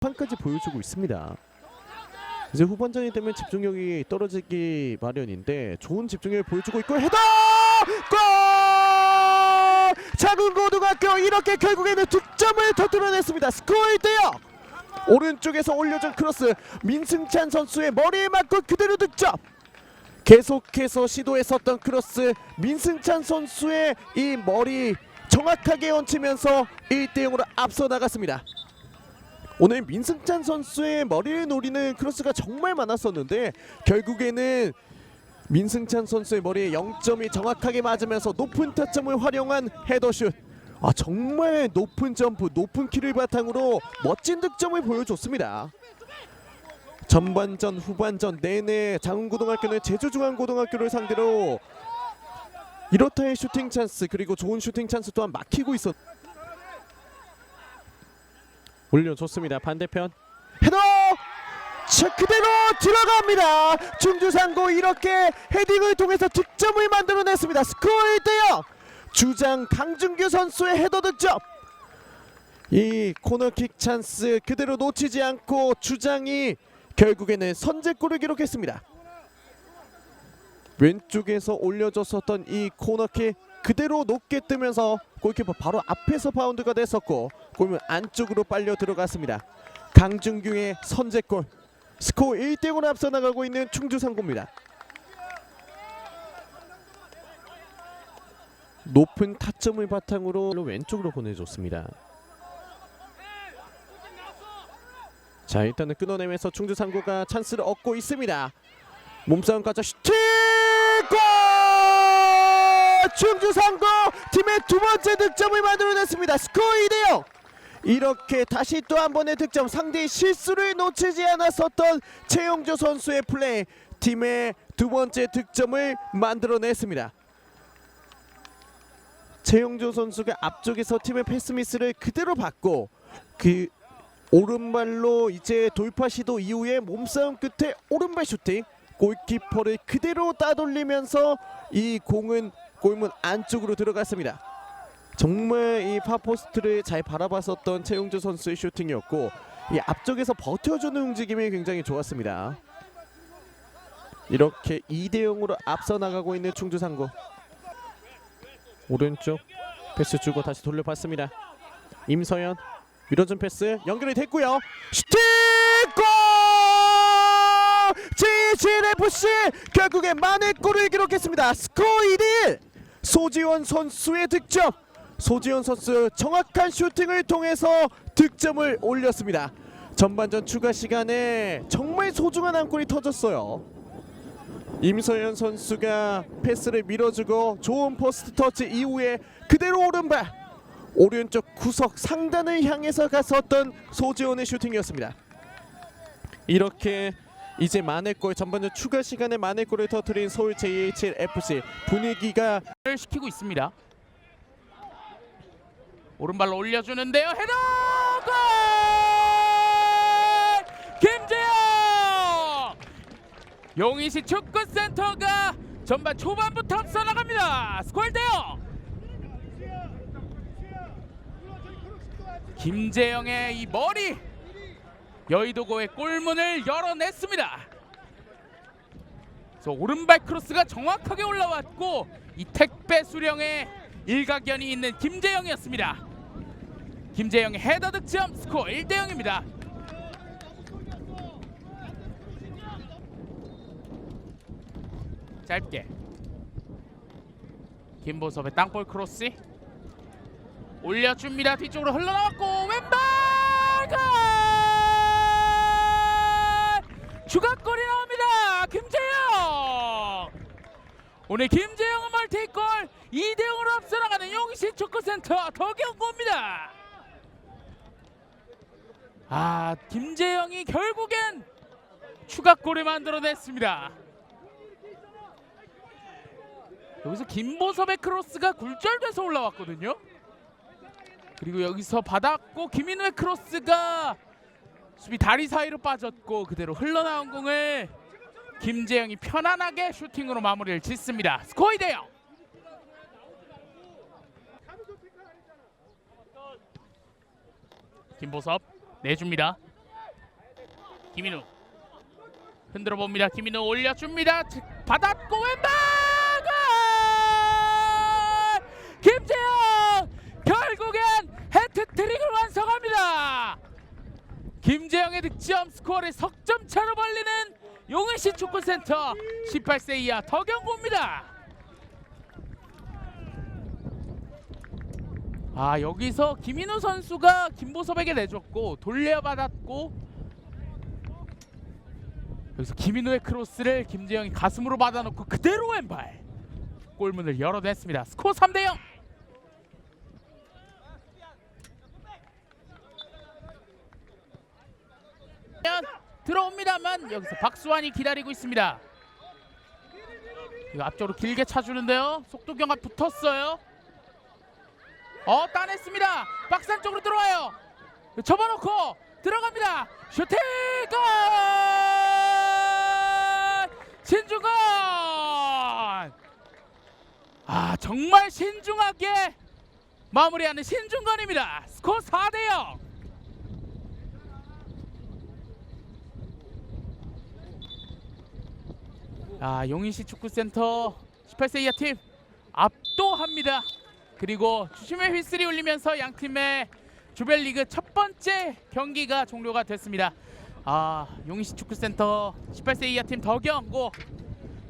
판까지 보여주고 있습니다. 이제 후반전이 되면 집중력이 떨어지기 마련인데 좋은 집중력을 보여주고 있고 헤더 골! 작은 고등학교 이렇게 결국에는 득점을 터뜨려냈습니다. 스코어 1대0 오른쪽에서 올려준 크로스 민승찬 선수의 머리에 맞고 그대로 득점 계속해서 시도했었던 크로스 민승찬 선수의 이 머리 정확하게 얹히면서 1대0으로 앞서 나갔습니다. 오늘 민승찬 선수의 머리를 노리는 크로스가 정말 많았었는데 결국에는 민승찬 선수의 머리에 0점이 정확하게 맞으면서 높은 타점을 활용한 헤더슛. 아 정말 높은 점프, 높은 키를 바탕으로 멋진 득점을 보여줬습니다. 전반전, 후반전 내내 장흥고등학교는 제주중앙고등학교를 상대로 이렇다의 슈팅 찬스 그리고 좋은 슈팅 찬스 또한 막히고 있었. 올려줬습니다. 반대편 헤더 자, 그대로 들어갑니다. 충주상고 이렇게 헤딩을 통해서 득점을 만들어냈습니다. 스코어 1대0 주장 강준규 선수의 헤더 득점 이 코너킥 찬스 그대로 놓치지 않고 주장이 결국에는 선제골을 기록했습니다. 왼쪽에서 올려줬었던 이 코너킥 그대로 높게 뜨면서 골키퍼 바로 앞에서 바운드가 됐었고 골문 안쪽으로 빨려 들어갔습니다. 강준규의 선제골 스코어 1대0으로 앞서 나가고 있는 충주 상고입니다. 높은 타점을 바탕으로 왼쪽으로 보내줬습니다. 자 일단은 끊어내면서 충주 상고가 찬스를 얻고 있습니다. 몸싸움 가져 슈팅 골! 충주상고 팀의 두 번째 득점을 만들어냈습니다. 스코어 2대0 이렇게 다시 또 한 번의 득점 상대의 실수를 놓치지 않았었던 최용조 선수의 플레이 팀의 두 번째 득점을 만들어냈습니다. 최용조 선수가 앞쪽에서 팀의 패스 미스를 그대로 받고 그 오른발로 이제 돌파 시도 이후에 몸싸움 끝에 오른발 슈팅 골키퍼를 그대로 따돌리면서 이 공은 골문 안쪽으로 들어갔습니다. 정말 이 파포스트를 잘 바라봤었던 최용주 선수의 슈팅이었고 이 앞쪽에서 버텨주는 움직임이 굉장히 좋았습니다. 이렇게 2대 0으로 앞서 나가고 있는 충주상고 오른쪽 패스 주고 다시 돌려봤습니다. 임서연 밀어준 패스 연결이 됐고요. 슈팅 골! JGFC 결국에 만회 골을 기록했습니다. 스코어 1대 1 소지원 선수의 득점. 소지원 선수 정확한 슈팅을 통해서 득점을 올렸습니다. 전반전 추가 시간에 정말 소중한 한 골이 터졌어요. 임서연 선수가 패스를 밀어주고 좋은 포스트 터치 이후에 그대로 오른발 오른쪽 구석 상단을 향해서 갔었던 소지원의 슈팅이었습니다. 이렇게 이제 만회골 전반전 추가 시간에 만회골을 터뜨린 서울 JHL-FC 분위기가 를 시키고 있습니다. 오른발로 올려주는데요. 헤더 골! 김재영! 용인시 축구센터가 전반 초반부터 앞서 나갑니다. 스코어 1대0. 김재영의 이 머리 여의도고의 골문을 열어냈습니다. 그래서 오른발 크로스가 정확하게 올라왔고 이 택배 수령의 일가견이 있는 김재영이었습니다. 김재영의 헤더 득점 스코어 1대 0입니다. 짧게 김보섭의 땅볼 크로스 올려줍니다. 뒤쪽으로 흘러나왔고 왼발 추가골이 나옵니다. 김재영 오늘 김재영의 멀티골 2대 0으로 앞서 나가는 용신 축구센터 덕영고입니다. 아 김재영이 결국엔 추가골을 만들어냈습니다. 여기서 김보섭의 크로스가 굴절돼서 올라왔거든요. 그리고 여기서 받았고 김인우의 크로스가 수비 다리 사이로 빠졌고 그대로 흘러나온 공을 김재영이 편안하게 슈팅으로 마무리를 짓습니다. 스코어 2대 0. 김보섭 내줍니다. 김인우 흔들어 봅니다. 김인우 올려줍니다. 지- 받았고 왼발 골! 김재영 결국엔 해트트릭을 완성합니다. 김재영의 득점 스코어를 석점 차로 벌리는 용인시 축구센터 18세 이하 더경고입니다. 아 여기서 김인우 선수가 김보섭에게 내줬고 돌려받았고 여기서 김인우의 크로스를 김재영이 가슴으로 받아놓고 그대로 왼발 골문을 열어냈습니다. 스코어 3대 0. 들어옵니다만 여기서 박수환이 기다리고 있습니다. 이거 앞쪽으로 길게 차주는데요. 속도 경합 붙었어요. 어 따냈습니다. 박스 안쪽으로 들어와요. 접어놓고 들어갑니다. 슈팅 골! 신중건. 아 정말 신중하게 마무리하는 신중건입니다. 스코어 4대 0. 아 용인시 축구센터 18세 이하 팀 압도합니다. 그리고 주심의 휘슬이 울리면서 양 팀의 조별리그 첫 번째 경기가 종료가 됐습니다. 아 용인시 축구센터 18세 이하 팀 덕영고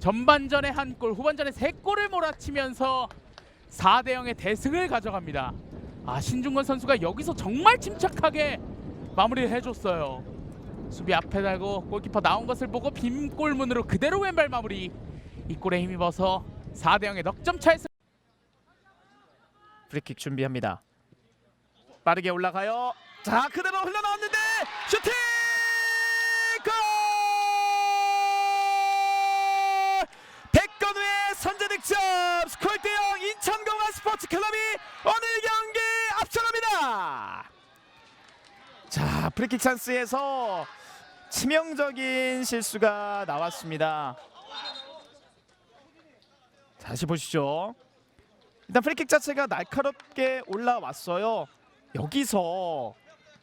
전반전에 한 골, 후반전에 세 골을 몰아치면서 4대 0의 대승을 가져갑니다. 아 신중건 선수가 여기서 정말 침착하게 마무리를 해줬어요. 수비 앞에 달고 골키퍼 나온 것을 보고 빈 골문으로 그대로 왼발 마무리. 이 골에 힘입어서 4대 0의 넉점 차에서 프리킥 준비합니다. 빠르게 올라가요. 자 그대로 흘러나왔는데 슈팅 골! 백건우의 선제 득점 스코어 1대0 인천공항 스포츠클럽이 오늘 경기 앞서갑니다. 자 프리킥 찬스에서 치명적인 실수가 나왔습니다. 다시 보시죠. 일단 프리킥 자체가 날카롭게 올라왔어요. 여기서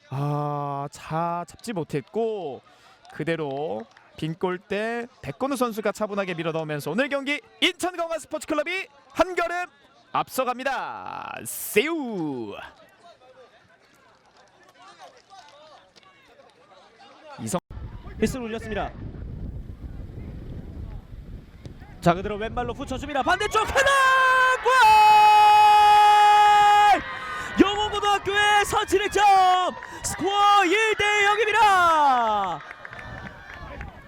아, 자 잡지 못했고 그대로 빈 골대 백건우 선수가 차분하게 밀어 넣으면서 오늘 경기 인천공항 스포츠클럽이 한 걸음 앞서갑니다. 세우 이성 휘슬 울렸습니다. 자 그대로 왼발로 붙여줍니다. 반대쪽 하나 골! 영호고등학교의 선취 득점 스코어 1대 0입니다.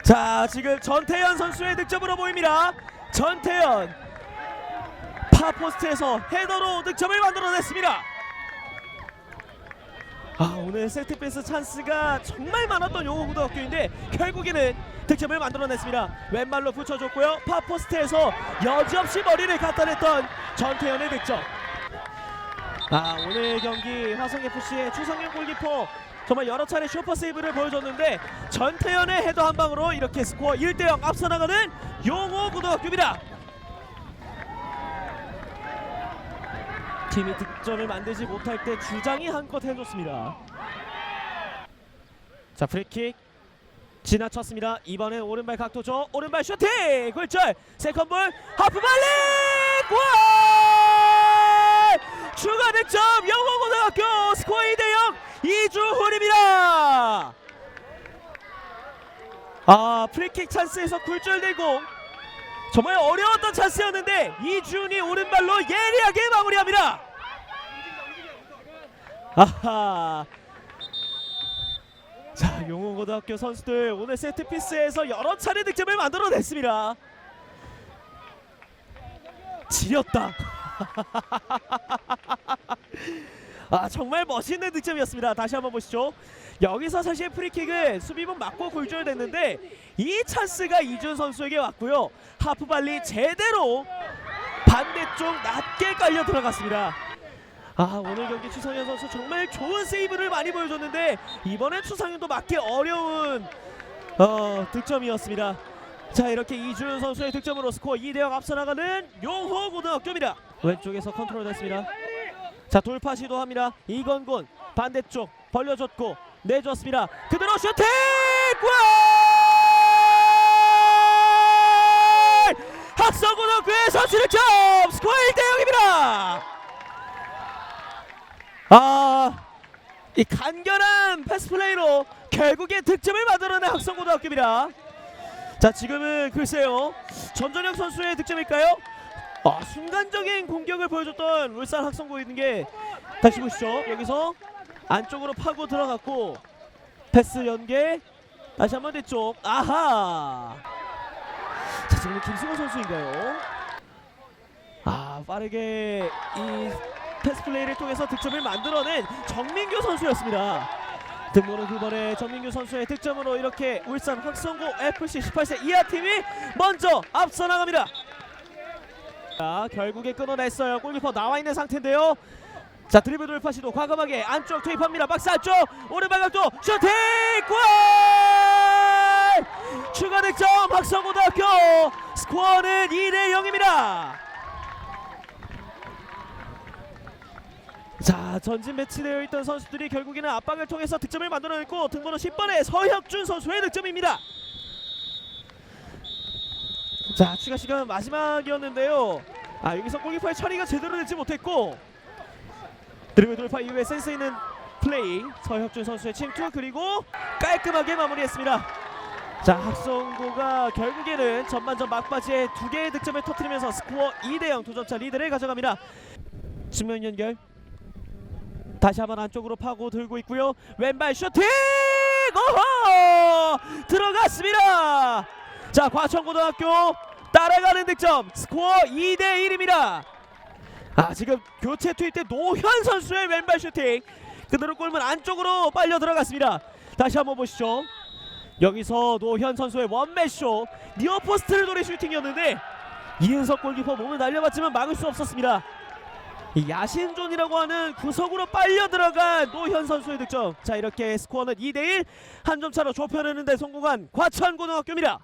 자 지금 전태현 선수의 득점으로 보입니다. 전태현 파포스트에서 헤더로 득점을 만들어냈습니다. 아 오늘 세트피스 찬스가 정말 많았던 용호고등학교인데 결국에는 득점을 만들어냈습니다. 왼발로 붙여줬고요. 파포스트에서 여지없이 머리를 갖다 냈던 전태현의 득점. 아 오늘 경기 화성FC의 추성현 골키퍼 정말 여러 차례 슈퍼 세이브를 보여줬는데 전태현의 헤더 한 방으로 이렇게 스코어 1대0 앞서 나가는 용호고등학교입니다. 팀이 득점을 만들지 못할 때 주장이 한껏 해줬습니다. 자 프리킥 지나쳤습니다. 이번엔 오른발 각도죠. 오른발 슈팅 골절 세컨볼 하프발리 골 추가 득점 영호고등학교 스코어 2대0 이주훈입니다. 아 프리킥 찬스에서 굴절되고 정말 어려웠던 찬스였는데 이준이 오른발로 예리하게 마무리합니다. 아하. 자 용호고등학교 선수들 오늘 세트피스에서 여러 차례 득점을 만들어냈습니다. 지렸다. 아 정말 멋있는 득점이었습니다. 다시 한번 보시죠. 여기서 사실 프리킥을 수비분 맞고 골절됐는데 이 찬스가 이준 선수에게 왔고요. 하프발리 제대로 반대쪽 낮게 깔려 들어갔습니다. 아 오늘 경기 추상현 선수 정말 좋은 세이브를 많이 보여줬는데 이번엔 추상현도 맞기 어려운 어, 득점이었습니다. 자 이렇게 이준 선수의 득점으로 스코어 2대0 앞서 나가는 용호 고등학교입니다. 왼쪽에서 컨트롤 됐습니다. 자 돌파 시도합니다. 이건곤 반대쪽 벌려줬고 내줬습니다. 그대로 슈팅 골! 학성고등학교의 선취 득점 스코어 1대 0입니다. 아, 이 간결한 패스 플레이로 결국에 득점을 만들어낸 학성고등학교입니다. 자, 지금은 글쎄요. 전전혁 선수의 득점일까요? 아, 순간적인 공격을 보여줬던 울산 학성고인 게 다시 보시죠. 여기서 안쪽으로 파고 들어갔고 패스 연계 다시 한 번 뒤쪽 아하 자 지금 김승호 선수인가요? 아 빠르게 이 패스 플레이를 통해서 득점을 만들어낸 정민규 선수였습니다. 등번호 9번의 정민규 선수의 득점으로 이렇게 울산 확성고 FC 18세 이하 팀이 먼저 앞서 나갑니다. 자 결국에 끊어냈어요. 골키퍼 나와 있는 상태인데요. 자 드리블 돌파 시도 과감하게 안쪽 투입합니다. 박스 안쪽 오른발 각도 슈팅 골! 추가 득점 박성고등학교 스코어는 2대 0입니다. 자 전진 배치되어 있던 선수들이 결국에는 압박을 통해서 득점을 만들어냈고 등번호 10번의 서혁준 선수의 득점입니다. 자 추가 시간 마지막이었는데요. 아 여기서 골키퍼의 처리가 제대로 되지 못했고 드리블 돌파 이후에 센스 있는 플레이 서혁준 선수의 침투 그리고 깔끔하게 마무리했습니다. 자 학성고가 결국에는 전반전 막바지에 두 개의 득점을 터뜨리면서 스코어 2대0 두 점차 리드를 가져갑니다. 측면 연결 다시 한번 안쪽으로 파고 들고 있고요. 왼발 슈팅! 오호! 들어갔습니다. 자 과천고등학교 따라가는 득점 스코어 2대 1입니다. 아 지금 교체 투입 때 노현 선수의 왼발 슈팅 그대로 골문 안쪽으로 빨려 들어갔습니다. 다시 한번 보시죠. 여기서 노현 선수의 원맨쇼 니어 포스트를 노린 슈팅이었는데 이은석 골키퍼 몸을 날려봤지만 막을 수 없었습니다. 이 야신존이라고 하는 구석으로 빨려 들어간 노현 선수의 득점. 자 이렇게 스코어는 2대1 한 점 차로 좁혀내는데 성공한 과천고등학교입니다.